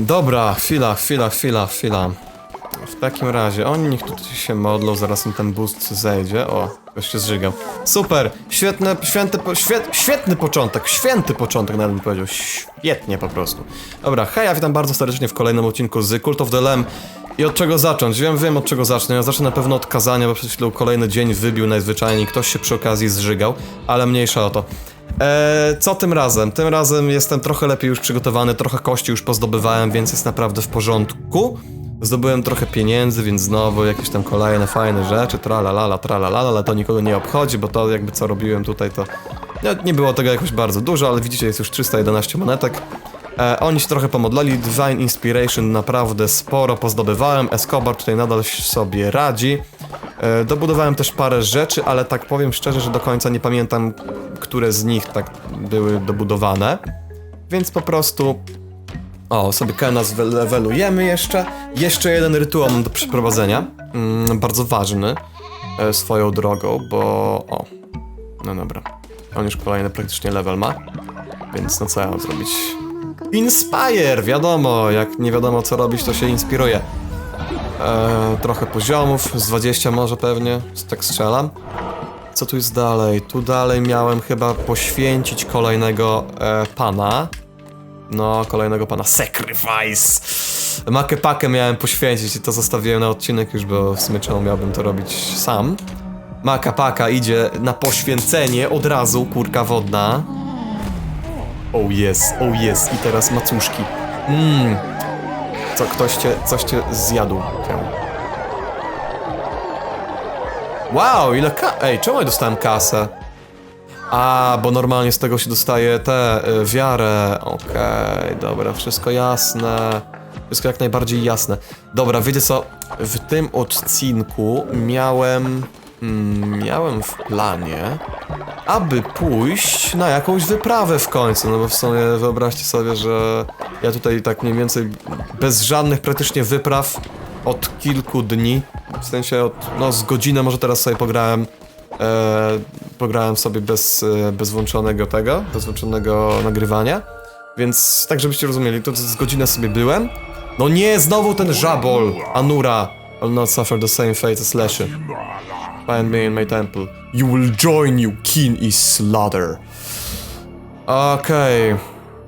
Dobra, chwila, chwila, chwila, chwila. W takim razie, oni niech tutaj się modlą, zaraz im ten boost zejdzie. O, już się zżygał. Super, świetne, święty, świet, świetny początek, święty początek nawet bym powiedział. Świetnie po prostu. Dobra, hej, ja witam bardzo serdecznie w kolejnym odcinku z Cult of the Lamb. I od czego zacząć? Wiem, wiem od czego zacznę. Ja zacznę na pewno od kazania, bo przed chwilą kolejny dzień wybił najzwyczajniej. Ktoś się przy okazji zżygał, ale mniejsza o to. Eee, co tym razem? Tym razem jestem trochę lepiej już przygotowany, trochę kości już pozdobywałem, więc jest naprawdę w porządku. Zdobyłem trochę pieniędzy, więc znowu jakieś tam kolejne fajne rzeczy, tralalala, tralalala, ale to nikogo nie obchodzi, bo to jakby co robiłem tutaj to... Nie, nie było tego jakoś bardzo dużo, ale widzicie jest już 311 monetek. E, oni się trochę pomodlali, Divine Inspiration naprawdę sporo pozdobywałem, Escobar tutaj nadal sobie radzi. E, dobudowałem też parę rzeczy, ale tak powiem szczerze, że do końca nie pamiętam, które z nich tak były dobudowane. Więc po prostu... O, sobie Kena levelujemy jeszcze. Jeszcze jeden rytuał mam do przeprowadzenia. Mm, bardzo ważny e, swoją drogą, bo... O, no dobra. On już kolejny praktycznie level ma. Więc no co ja mam zrobić? Inspire! Wiadomo, jak nie wiadomo co robić, to się inspiruje. Eee, trochę poziomów, z 20 może pewnie, tak strzelam. Co tu jest dalej? Tu dalej miałem chyba poświęcić kolejnego e, pana. No, kolejnego pana Sacrifice! Makę pakę miałem poświęcić i to zostawiłem na odcinek już, bo w sumie czemu miałbym to robić sam. Maka paka idzie na poświęcenie od razu, kurka wodna. Oh yes, oh yes. I teraz macuszki. Mmm. Co, ktoś cię, coś cię zjadł. Wow, ile ka... Ej, czemu ja dostałem kasę? A, bo normalnie z tego się dostaje tę y, wiarę. Okej, dobra, wszystko jasne. Wszystko jak najbardziej jasne. Dobra, wiecie co? W tym odcinku miałem... Mm, miałem w planie, aby pójść na jakąś wyprawę w końcu. No bo w sumie wyobraźcie sobie, że ja tutaj tak mniej więcej bez żadnych praktycznie wypraw od kilku dni, w sensie od, no z godzinę może teraz sobie pograłem e, pograłem sobie bez, e, bez włączonego tego, bez włączonego nagrywania. Więc tak, żebyście rozumieli, to z godzinę sobie byłem. No nie, znowu ten żabol, Anura. I'll not suffer the same fate as Leshy. Find me in my temple. You will join you, kin i slaughter. Okej.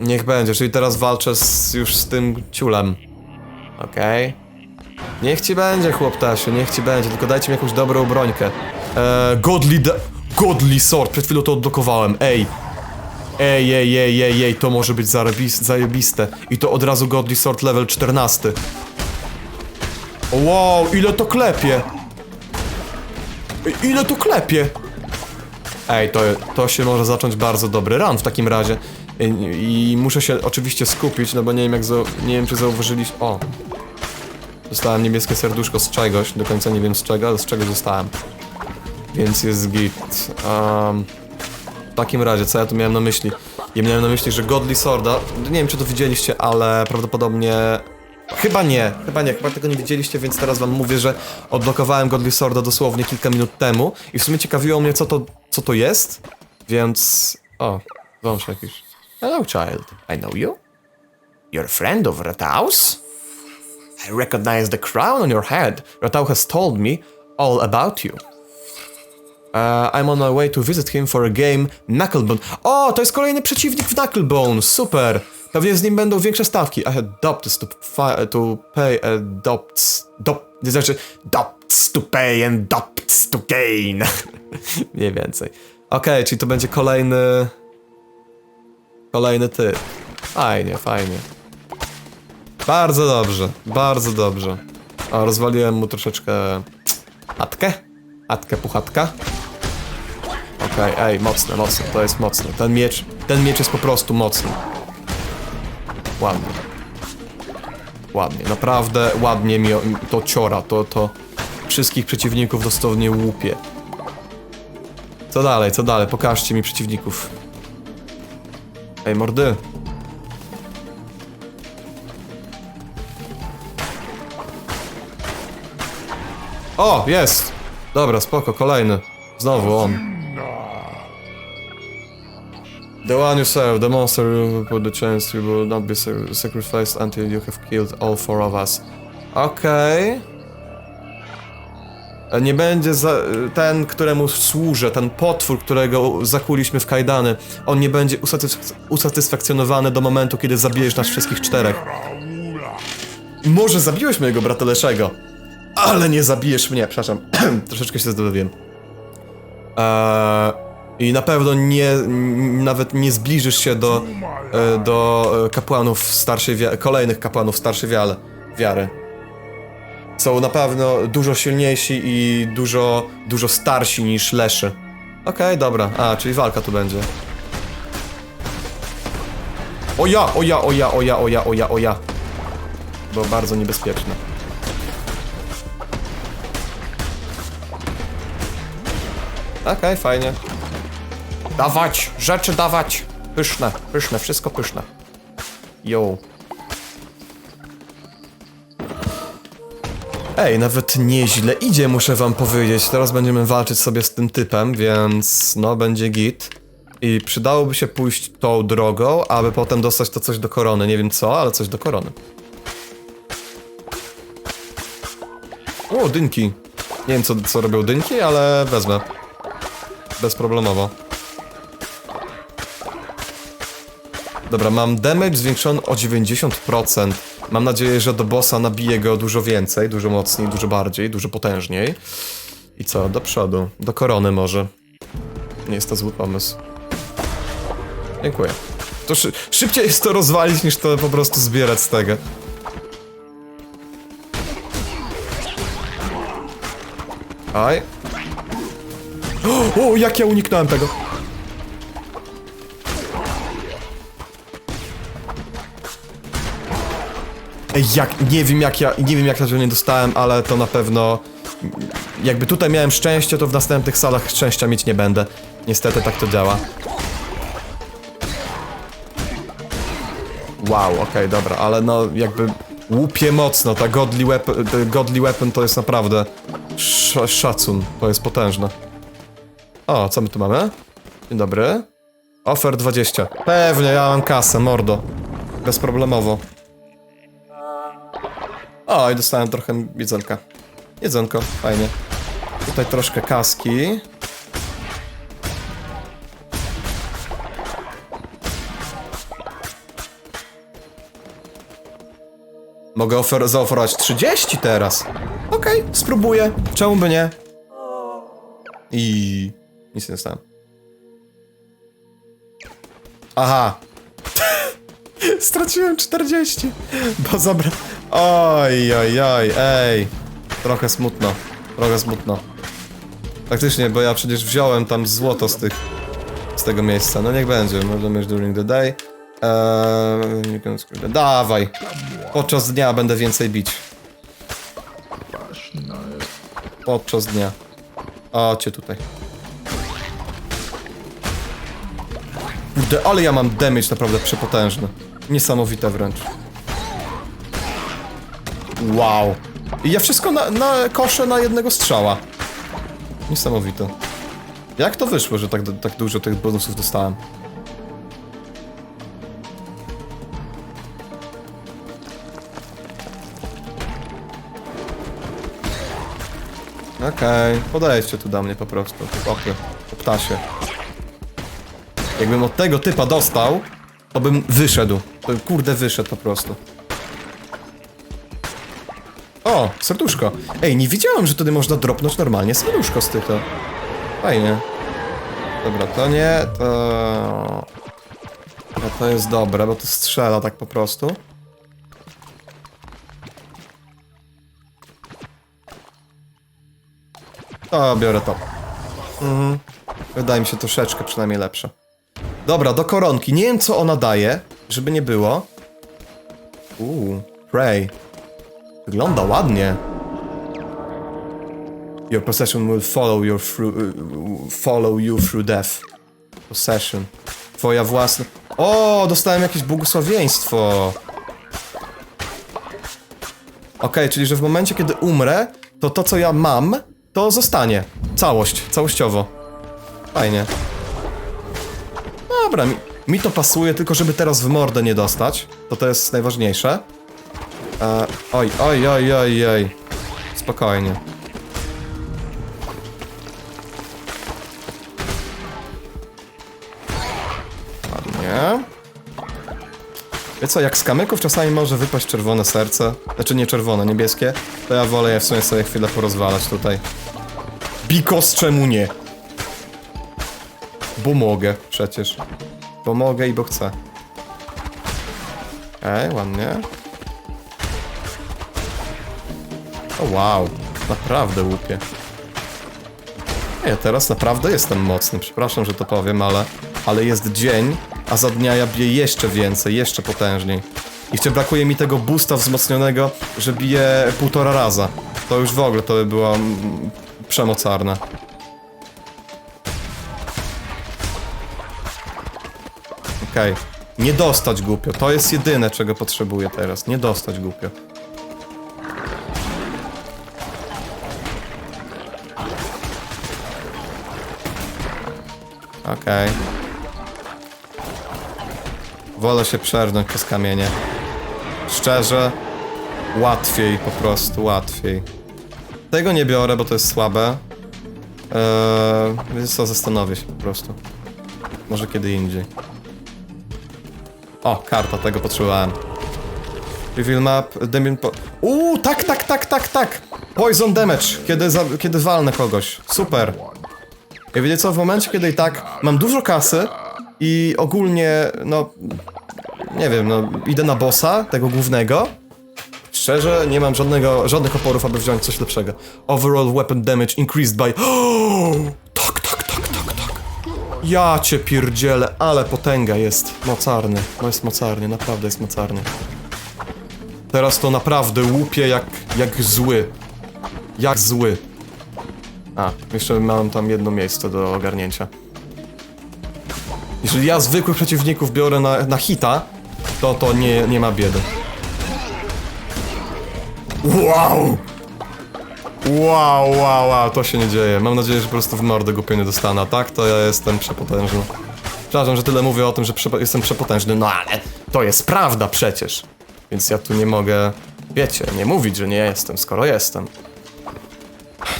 Niech będzie, czyli teraz walczę z, już z tym ciulem. Okej. Niech ci będzie, chłoptasiu, niech ci będzie, tylko dajcie mi jakąś dobrą brońkę. Eee, godly da... Godly sword, przed chwilą to odblokowałem, ej. Ej, ej, ej, ej, ej, to może być zarabis- zajebiste. I to od razu Godly Sword level 14. Wow, ile to klepie! Ile to klepie! Ej, to, to się może zacząć bardzo dobry run w takim razie. I, i muszę się oczywiście skupić, no bo nie wiem jak nie wiem czy zauważyliście. O! Dostałem niebieskie serduszko z czegoś, do końca nie wiem z czego, ale z czegoś dostałem. Więc jest git. Um, w takim razie, co ja tu miałem na myśli? Ja miałem na myśli, że Godly Sworda, nie wiem czy to widzieliście, ale prawdopodobnie... Chyba nie, chyba nie, chyba tego nie widzieliście, więc teraz wam mówię, że odblokowałem Godly Sworda dosłownie kilka minut temu i w sumie ciekawiło mnie co to, co to jest, więc... O, wąż jakiś. Hello child, I know you. You're a friend of Rataus? I recognize the crown on your head. Ratau has told me all about you. Uh, I'm on my way to visit him for a game Knucklebone. O, to jest kolejny przeciwnik w Knucklebone, super! Pewnie z nim będą większe stawki. I had dopts to, to pay a dopts... Dop... Nie znaczy dopts to pay and dopts to gain. Mniej więcej. Okej, czyli to będzie kolejny... Kolejny ty. Fajnie, fajnie. Bardzo dobrze, bardzo dobrze. O, rozwaliłem mu troszeczkę... Atkę? Atkę, puchatka. Okej, ej, mocne, mocne, to jest mocne. Ten miecz, ten miecz jest po prostu mocny. Ładnie. Ładnie, naprawdę ładnie mi to ciora, to, to wszystkich przeciwników dosłownie łupie. Co dalej, co dalej? Pokażcie mi przeciwników. Ej, mordy. O, jest! Dobra, spoko, kolejny. Znowu on. The one you serve, the monster put the chance, you will not be sa- sacrificed until you have killed all four of us. Okej. E, Nie będzie ten, któremu służę, ten potwór, którego zakuliśmy w kajdany, on nie będzie usatysf usatysfakcjonowany do momentu, kiedy zabijesz nas wszystkich czterech. Może zabiłeś mojego brata Leszego, ale nie zabijesz mnie, przepraszam, troszeczkę się zdobyłem. Eee, I na pewno nie, nawet nie zbliżysz się do, e, do e, kapłanów starszej wiary, kolejnych kapłanów starszej wiary. Są na pewno dużo silniejsi i dużo, dużo starsi niż Leszy. Okej, dobra. A, czyli walka tu będzie. O ja, o ja, o ja, o ja, o ja, o ja, o ja. Było bardzo niebezpieczne. Okej, fajnie. Dawać! Rzeczy dawać! Pyszne, pyszne, wszystko pyszne. Yo. Ej, nawet nieźle idzie, muszę wam powiedzieć. Teraz będziemy walczyć sobie z tym typem, więc no, będzie git. I przydałoby się pójść tą drogą, aby potem dostać to coś do korony. Nie wiem co, ale coś do korony. O, dynki. Nie wiem co, co robią dynki, ale wezmę. Bezproblemowo. Dobra, mam damage zwiększony o 90%. Mam nadzieję, że do bossa nabiję go dużo więcej, dużo mocniej, dużo bardziej, dużo potężniej. I co, do przodu. Do korony może. Nie jest to zły pomysł. Dziękuję. To szy szybciej jest to rozwalić, niż to po prostu zbierać z tego. Aj. O, o, jak ja uniknąłem tego. Jak, nie wiem jak ja, nie wiem jak ja to nie dostałem, ale to na pewno... Jakby tutaj miałem szczęście, to w następnych salach szczęścia mieć nie będę. Niestety tak to działa. Wow, okej, dobra, ale no jakby łupie mocno, ta godly weapon, godly weapon to jest naprawdę sz szacun, to jest potężne. O, co my tu mamy? Dzień dobry. Offer 20. Pewnie, ja mam kasę, mordo. Bezproblemowo. O, i dostałem trochę jedzonka. Jedzonko, fajnie. Tutaj troszkę kaski. Mogę ofer zaoferować 30 teraz. Okej, spróbuję. Czemu by nie? I nic nie dostałem. Aha. Straciłem 40, bo zabra... Oj, oj, oj, ej. Trochę smutno, trochę smutno. Faktycznie, bo ja przecież wziąłem tam złoto z tych... z tego miejsca. No niech będzie, może mieć during the day. Eee, dawaj. Podczas dnia będę więcej bić. Podczas dnia. O, cię tutaj. Kurde, ale ja mam damage naprawdę przepotężny. Niesamowite wręcz. Wow. I ja wszystko na, na koszę na jednego strzała. Niesamowite. Jak to wyszło, że tak, tak dużo tych bonusów dostałem? Okej, podejdźcie tu do mnie po prostu, chłopy, po ptasie. Jakbym od tego typa dostał, to bym wyszedł. To bym kurde wyszedł po prostu. O, serduszko. Ej, nie wiedziałem, że wtedy można dropnąć normalnie serduszko z tych. to. Fajnie. Dobra, to nie, to... To jest dobre, bo to strzela tak po prostu. O, biorę to. Mhm. Wydaje mi się troszeczkę przynajmniej lepsze. Dobra, do koronki. Nie wiem, co ona daje, żeby nie było. Uuu, Prey. Wygląda ładnie. Your possession will follow, your through, y, follow you through death. Possession. Twoja własna... O, dostałem jakieś błogosławieństwo. Okej, czyli że w momencie, kiedy umrę, to to, co ja mam, to zostanie. Całość, całościowo. Fajnie. Dobra, mi, Mi to pasuje, tylko żeby teraz w mordę nie dostać. To to jest najważniejsze. E, oj, oj, oj, oj, oj. Spokojnie. Ładnie. Wie co, jak z kamyków czasami może wypaść czerwone serce, znaczy nie czerwone, niebieskie, to ja wolę je w sumie sobie chwilę porozwalać tutaj. Bikos czemu nie? Bo mogę przecież. Bo mogę i bo chcę. Ej, ładnie. O wow, naprawdę łupie. Nie, teraz naprawdę jestem mocny. Przepraszam, że to powiem, ale, ale jest dzień, a za dnia ja biję jeszcze więcej, jeszcze potężniej. I jeszcze brakuje mi tego boosta wzmocnionego, że biję półtora raza. To już w ogóle to by było mm, przemocarne. Okej. Nie dostać głupio. To jest jedyne, czego potrzebuję teraz. Nie dostać głupio. Okej. Wolę się przerznąć przez kamienie. Szczerze, łatwiej po prostu, łatwiej. Tego nie biorę, bo to jest słabe. Eee, więc co, zastanowię się po prostu. Może kiedy indziej. O, karta, tego potrzebowałem. Reveal map, Damien po... Uuu, tak, tak, tak, tak, tak! Poison damage, kiedy, za, kiedy walnę kogoś. Super. Ja wiecie co, w momencie, kiedy i tak mam dużo kasy i ogólnie, no... Nie wiem, no, idę na bossa, tego głównego. Szczerze, nie mam żadnego, żadnych oporów, aby wziąć coś lepszego. Overall weapon damage increased by... tak, tak, tak, tak, tak. Ja cię pierdzielę, ale potęga jest mocarny. No jest mocarny, naprawdę jest mocarny. Teraz to naprawdę łupie jak, jak zły. Jak zły. A, jeszcze mam tam jedno miejsce do ogarnięcia. Jeżeli ja zwykłych przeciwników biorę na, na hita, to to nie, nie ma biedy. Wow! Wow, wow, wow, to się nie dzieje. Mam nadzieję, że po prostu w mordę głupio nie dostanę, tak? To ja jestem przepotężny. Przepraszam, że tyle mówię o tym, że jestem przepotężny, no ale to jest prawda przecież. Więc ja tu nie mogę, wiecie, nie mówić, że nie jestem, skoro jestem.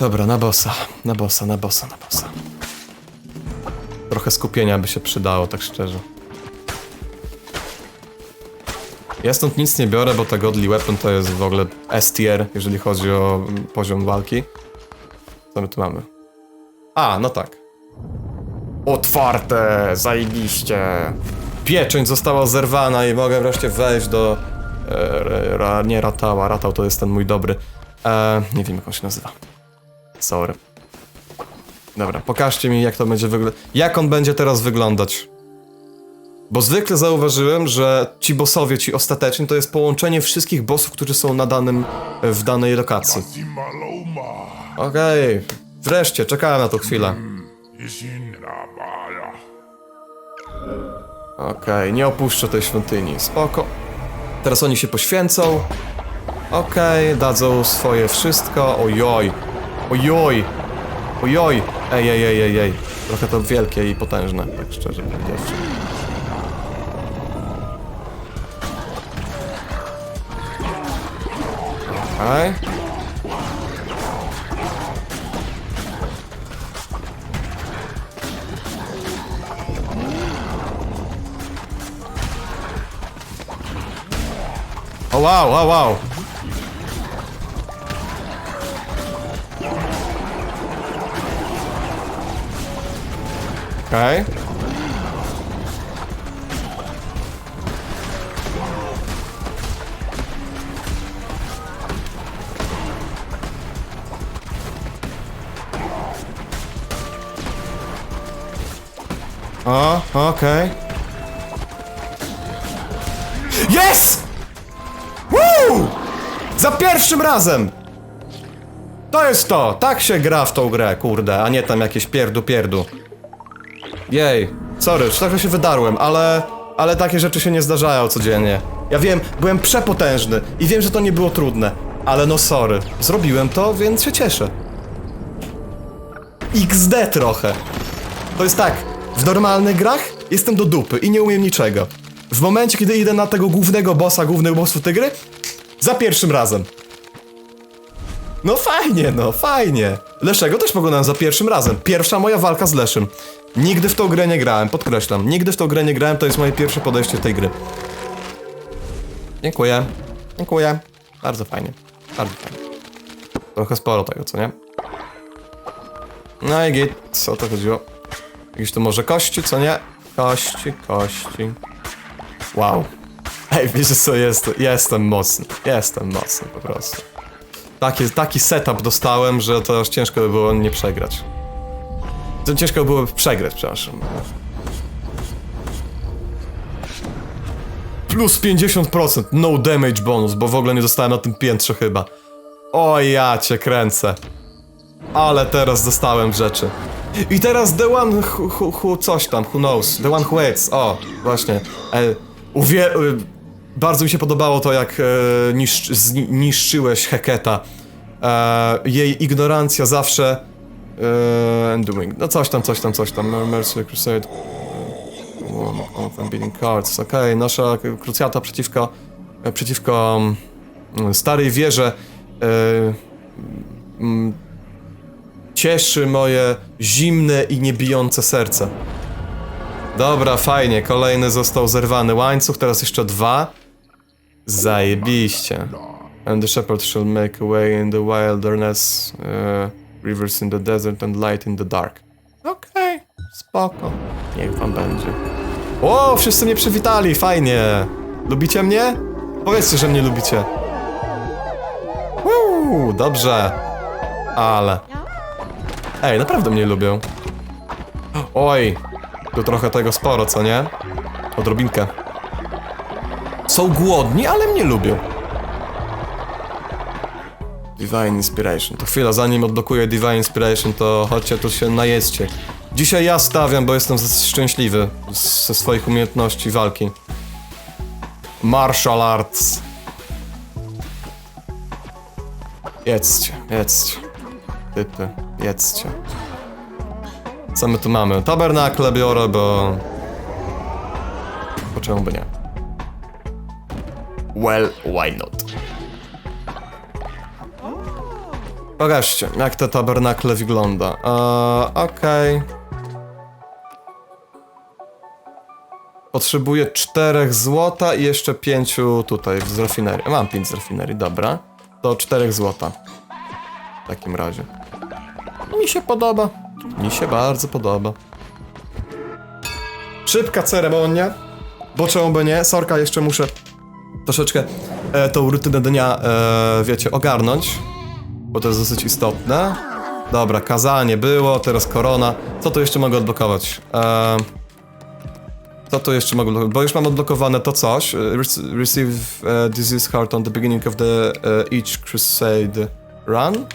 Dobra, na bossa, na bossa, na bossa, na bossa. Trochę skupienia by się przydało, tak szczerze. Ja stąd nic nie biorę, bo ta Godly Weapon to jest w ogóle S tier, jeżeli chodzi o mm, poziom walki. Co my tu mamy? A, no tak. Otwarte, zajebiście. Pieczęć została zerwana i mogę wreszcie wejść do... E, ra, nie Ratała, Ratał to jest ten mój dobry. E, nie wiem jak on się nazywa. Sorry. Dobra, pokażcie mi jak to będzie wyglądać. Jak on będzie teraz wyglądać. Bo zwykle zauważyłem, że ci bossowie, ci ostateczni, to jest połączenie wszystkich bossów, którzy są na danym, w danej lokacji. Okej, wreszcie, czekałem na tą chwilę. Okej, nie opuszczę tej świątyni, spoko. Teraz oni się poświęcą. Okej, dadzą swoje wszystko. Ojoj, ojoj, ojoj. Ej, ej, ej, ej, ej. Trochę to wielkie i potężne, tak szczerze powiedziawszy. Okej. O wow, wow, wow. Okej. O, okej. Yes! Woo! Za pierwszym razem! To jest to! Tak się gra w tą grę, kurde, a nie tam jakieś pierdu pierdu. Jej, sorry, trochę się wydarłem, ale... Ale takie rzeczy się nie zdarzają codziennie. Ja wiem, byłem przepotężny i wiem, że to nie było trudne. Ale no sorry, zrobiłem to, więc się cieszę. XD trochę. To jest tak, w normalnych grach jestem do dupy i nie umiem niczego. W momencie, kiedy idę na tego głównego bossa, głównego bossu tej gry, za pierwszym razem. No fajnie, no fajnie. Leszego też pokonałem za pierwszym razem. Pierwsza moja walka z Leszym. Nigdy w tą grę nie grałem, podkreślam. Nigdy w tą grę nie grałem, to jest moje pierwsze podejście tej gry. Dziękuję. Dziękuję. Bardzo fajnie. Bardzo fajnie. Trochę sporo tego, co nie? No i git, co to chodziło? Jakieś tu może kości, co nie? Kości, kości. Wow. Ej, wiecie co, jest, jestem mocny. Jestem mocny po prostu. Taki, taki setup dostałem, że to aż ciężko by było nie przegrać. To ciężko byłoby przegrać, przepraszam. Plus 50%, no damage bonus, bo w ogóle nie dostałem na tym piętrze chyba. O ja cię kręcę. Ale teraz dostałem rzeczy. I teraz the one who, who, who coś tam, who knows, the one who waits, o, właśnie. E, uwie... E, bardzo mi się podobało to, jak e, niszcz, zni, niszczyłeś Heketa. E, jej ignorancja zawsze... E, undoing. No coś tam, coś tam, coś tam. Mercy Crusade. Open Beating Cards. Okej, nasza krucjata przeciwko... e, Przeciwko... mm, Starej wieży. E, mm, cieszy moje zimne i niebijące serce. Dobra, fajnie, kolejny został zerwany łańcuch, teraz jeszcze dwa. Zajebiście. And the shepherd shall make a way in the wilderness, uh, rivers in the desert and light in the dark. Okej, spoko. Niech wam będzie. O, wszyscy mnie przywitali, fajnie. Lubicie mnie? Powiedzcie, że mnie lubicie. Uuu, dobrze. Ale... Ej, naprawdę mnie lubią. Oj, tu trochę tego sporo, co nie? Odrobinkę. Są głodni, ale mnie lubią. Divine Inspiration. To chwila, zanim odblokuję Divine Inspiration, to chodźcie tu się najedźcie. Dzisiaj ja stawiam, bo jestem szczęśliwy z- ze swoich umiejętności walki. Martial Arts. Jedzcie, jedzcie. Typy, jedzcie. Co my tu mamy? Tabernakle biorę, bo... Po czemu by nie? Well, why not? Pokażcie, jak te tabernakle wygląda. Eee, okej. Potrzebuję czterech złota i jeszcze pięciu tutaj z rafinerii. Mam pięć z rafinerii, dobra. To czterech złota. W takim razie. Mi się podoba. Mi się bardzo podoba. Szybka ceremonia. Bo czemu by nie? Sorka, jeszcze muszę troszeczkę e, tą rutynę dnia, e, wiecie, ogarnąć. Bo to jest dosyć istotne. Dobra, kazanie było, teraz korona. Co tu jeszcze mogę odblokować? E, co tu jeszcze mogę odblokować? Bo już mam odblokowane to coś. E, rec- Receive e, disease heart on the beginning of the e, each crusade run.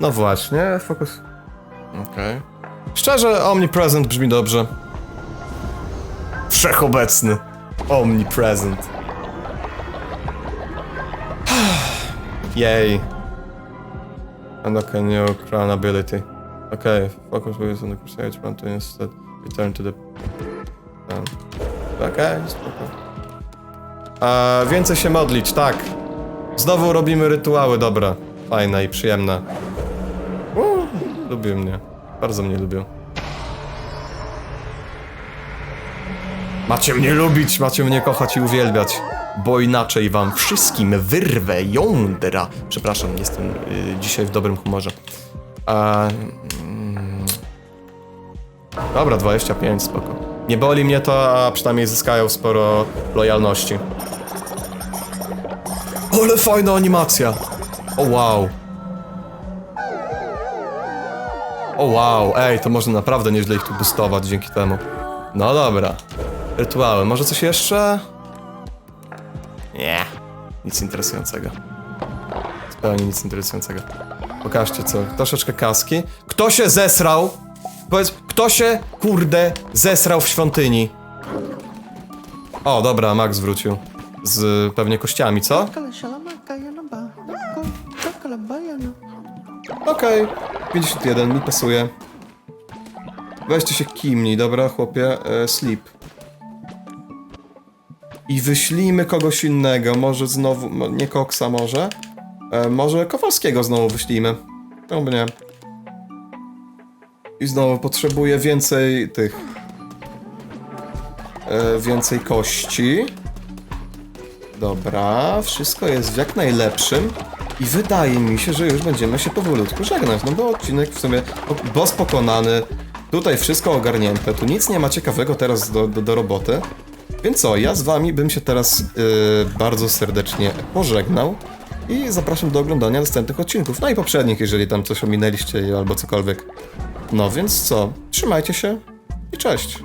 No właśnie, fokus. Okej. Szczerze, omnipresent brzmi dobrze. Wszechobecny. Omnipresent. Yay. Unlock a new crown ability. Okay, focus with on the crusade run to instead return to the... Um, Okej, spoko. A, więcej się modlić, tak. Znowu robimy rytuały, dobra. Fajne i przyjemne. Uuu, lubią mnie. Bardzo mnie lubią. Macie mnie lubić, macie mnie kochać i uwielbiać. Bo inaczej wam wszystkim wyrwę jądra. Przepraszam, jestem y, dzisiaj w dobrym humorze. A, mm, dobra, 25, spoko. Nie boli mnie to, a przynajmniej zyskają sporo lojalności. Ale fajna animacja! O wow. O wow, ej, to można naprawdę nieźle ich tu boostować dzięki temu. No dobra. Rytuały, może coś jeszcze? Nie. Nic interesującego. Zupełnie nic interesującego. Pokażcie co, troszeczkę kaski. Kto się zesrał? Powiedz, kto się, kurde, zesrał w świątyni? O, dobra, Max wrócił. Z pewnie kościami, co? Okej, 51, mi pasuje. Weźcie się kimnij, dobra, chłopie. E, sleep. I wyślijmy kogoś innego. Może znowu, nie Koksa może. E, może Kowalskiego znowu wyślijmy. Czemu by nie? I znowu potrzebuję więcej tych. E, więcej kości. Dobra, wszystko jest w jak najlepszym. I wydaje mi się, że już będziemy się powolutku żegnać. No bo odcinek w sumie. Boss pokonany. Tutaj wszystko ogarnięte. Tu nic nie ma ciekawego teraz do, do, do roboty. Więc co, ja z wami bym się teraz yy, bardzo serdecznie pożegnał. I zapraszam do oglądania następnych odcinków. No i poprzednich, jeżeli tam coś ominęliście albo cokolwiek. No więc co, trzymajcie się i cześć.